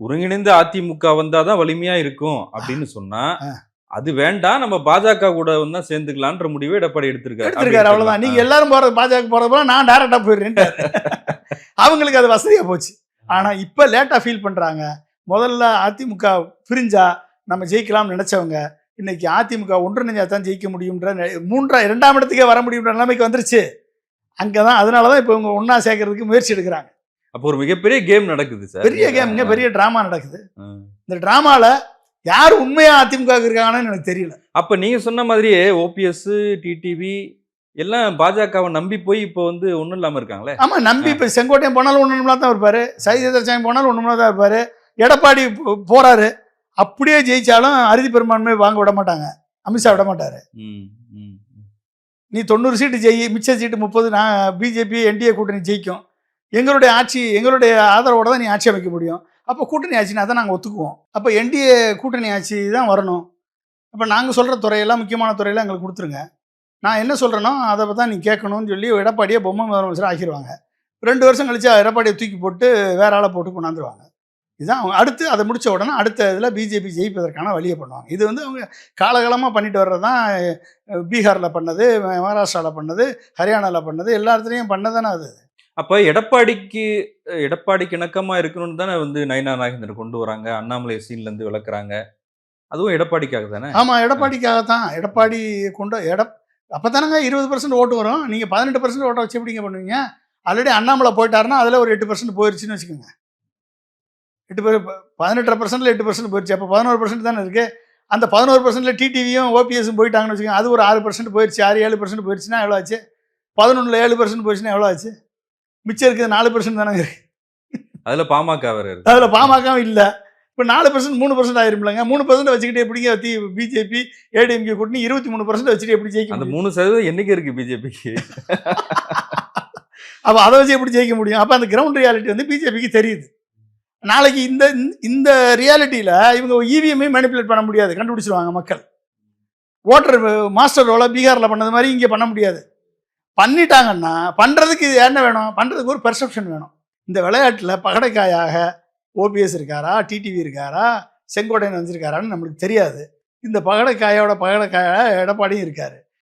ஒருங்கிணைந்த அதிமுக வந்தாதான் வலிமையா இருக்கும் அப்படின்னு சொன்னா. அது வேண்டாம் நம்ம பாஜக கூட வந்து சேர்ந்துக்கலான்ற முடிவை எடப்பாடி எடுத்திருக்காரு. எடுத்திருக்காரு அவ்வளவுதான். நீங்க எல்லாரும் போறது பாஜக போறது போல நான் டைரக்டா போயிடுறேன் அவங்களுக்கு அது வசதியா போச்சு. ஆனா இப்ப லேட்டா ஃபீல் பண்றாங்க. முதல்ல அதிமுக பிரிஞ்சா நம்ம ஜெயிக்கலாம்னு நினைச்சவங்க இன்னைக்கு அதிமுக ஒன்றிணைஞ்சா தான் ஜெயிக்க முடியும்ன்ற மூன்றா இரண்டாம் இடத்துக்கே வர முடியும்ன்ற நிலைமைக்கு வந்துருச்சு. அங்கதான் அதனாலதான் இப்ப இவங்க ஒண்ணா சேர்க்கறதுக்கு முயற்சி எடுக்கிறாங்க. அப்போ ஒரு மிகப்பெரிய கேம் நடக்குது சார். பெரிய கேம்ங்க பெரிய டிராமா நடக்குது. இந்த டிராமால யார் உண்மையா அதிமுக க்கு இருக்காங்கன்னு எனக்கு தெரியல. அப்ப நீங்க சொன்ன மாதிரியே ஓபிஎஸ் டிடிவி எல்லாம் பாஜகவை நம்பி போய் இப்போ வந்து ஒண்ணும் இல்லாம இருக்காங்களே? ஆமா நம்பி இப்ப செங்கோட்டையன் போனாலும் ஒண்ணுங்களா தான் இருப்பாரு. சைதேந்திரசாமி போனாலும் ஒண்ணுங்களா தான் இருப்பாரு. எடப்பாடி போ- போறாரு. அப்படியே ஜெயிச்சாலும் அறுதி பெரும்பான்மை வாங்க விட மாட்டாங்க. அமித்ஷா விட மாட்டாரு. நீ தொண்ணூறு சீட்டு ஜெயி மிச்ச சீட்டு முப்பது நான் பிஜேபி என்டிஏ கூட்டணி ஜெயிக்கும். எங்களுடைய ஆட்சி எங்களுடைய ஆதரவோட தான் நீ ஆட்சி அமைக்க முடியும். அப்போ கூட்டணி ஆட்சினா தான் நாங்கள் ஒத்துக்குவோம். அப்போ என்டிஏ கூட்டணி ஆட்சி தான் வரணும். அப்போ நாங்கள் சொல்கிற துறையெல்லாம் முக்கியமான துறையெல்லாம் எங்களுக்கு கொடுத்துருங்க. நான் என்ன சொல்கிறேனோ அதை தான் நீ கேட்கணும்னு சொல்லி எடப்பாடியை பொம்மை முதலமைச்சர் ஆக்கிடுவாங்க ரெண்டு வருஷம் கழிச்சு எடப்பாடியை தூக்கி போட்டு வேற ஆளை போட்டு கொண்டாந்துருவாங்க. இதுதான் அவங்க அடுத்து அதை முடித்த உடனே அடுத்த இதில் பிஜேபி ஜெயிப்பதற்கான வழியை பண்ணுவாங்க. இது வந்து அவங்க காலகாலமாக பண்ணிட்டு வர்றது தான் பீகாரில் பண்ணது மகாராஷ்டிராவில் பண்ணது ஹரியானாவில் பண்ணது எல்லா இடத்துலையும் பண்ணதானே அது. அப்ப எடப்பாடிக்கு எடப்பாடிக்கு இணக்கமா இருக்கணும்னு தானே வந்து நயனா நாகேந்திரன் கொண்டு வராங்க. அண்ணாமலை சீன்ல இருந்து விளக்குறாங்க. அதுவும் எடப்பாடிக்காக தானே? ஆமாம் எடப்பாடிக்காக தான். எடப்பாடி கொண்டு எட அப்போ தானங்க இருபது பர்சன்ட் ஓட்டு வரும். நீங்கள் பதினெட்டு பர்சன்ட் ஓட்டை வச்சு எப்படிங்க பண்ணுவீங்க? ஆல்ரெடி அண்ணாமலை போயிட்டாருன்னா அதில் ஒரு எட்டு பர்சன்ட் போயிருச்சுன்னு வச்சுக்கோங்க. எட்டு பேர் பதினெட்டரை பர்சன்ட்ல எட்டு பர்சன்ட் போயிடுச்சு அப்போ பதினோரு பர்சன்ட் தானே இருக்குது அந்த பதினோரு பர்சன்ட்ல டிடிவியும் ஓபிஎஸும் போயிட்டாங்கன்னு வச்சுக்கோங்க. அது ஒரு ஆறு பர்சன்ட் போயிடுச்சு ஆறு ஏழு பர்சன்ட் போயிடுச்சுன்னா எவ்வளோ ஆச்சு? பதினொன்றில் ஏழு பர்சன்ட் போயிடுச்சுன்னா எவ்வளோ ஆச்சு? மிச்சம் இருக்குது நாலு பர்சன்ட் தானே? இருக்கு அதுல பாமக வேற அதில் பாமகவும் இல்லை. இப்போ நாலு பர்சன்ட் மூணு பர்சன்ட் ஆயிருமில்லங்க மூணு பர்சன்ட் வச்சுக்கிட்டு எப்படிங்க தி பிஜேபி ஏடிஎம்கே கூட்டணி இருபத்தி மூணு பர்சன்ட் வச்சுட்டு எப்படி ஜெயிக்க அந்த மூணு சதவீதம் என்னைக்கு இருக்கு பிஜேபிக்கு அப்போ அதை வச்சு எப்படி ஜெயிக்க முடியும்? அப்போ அந்த கிரவுண்ட் ரியாலிட்டி வந்து பிஜேபிக்கு தெரியுது. நாளைக்கு இந்த இந்த ரியாலிட்டியில் இவங்க E இவிஎம்ஐ மேனிப்புலேட் பண்ண முடியாது. கண்டுபிடிச்சிருவாங்க மக்கள். ஓட்டர் மாஸ்டர் ரோலை பீகாரில் பண்ணது மாதிரி இங்கே பண்ண முடியாது. பண்ணிட்டாங்கன்னா பண்ணுறதுக்கு என்ன வேணும்? பண்ணுறதுக்கு ஒரு பெர்செப்ஷன் வேணும். இந்த விளையாட்டில் பகடைக்காயாக ஓபிஎஸ் இருக்காரா? டிடிவி இருக்காரா? செங்கோட்டையன் வந்திருக்காரான்னு நம்மளுக்கு தெரியாது. இந்த பகடைக்காயோட பகடைக்காய எடப்பாடியும் இருக்காரு.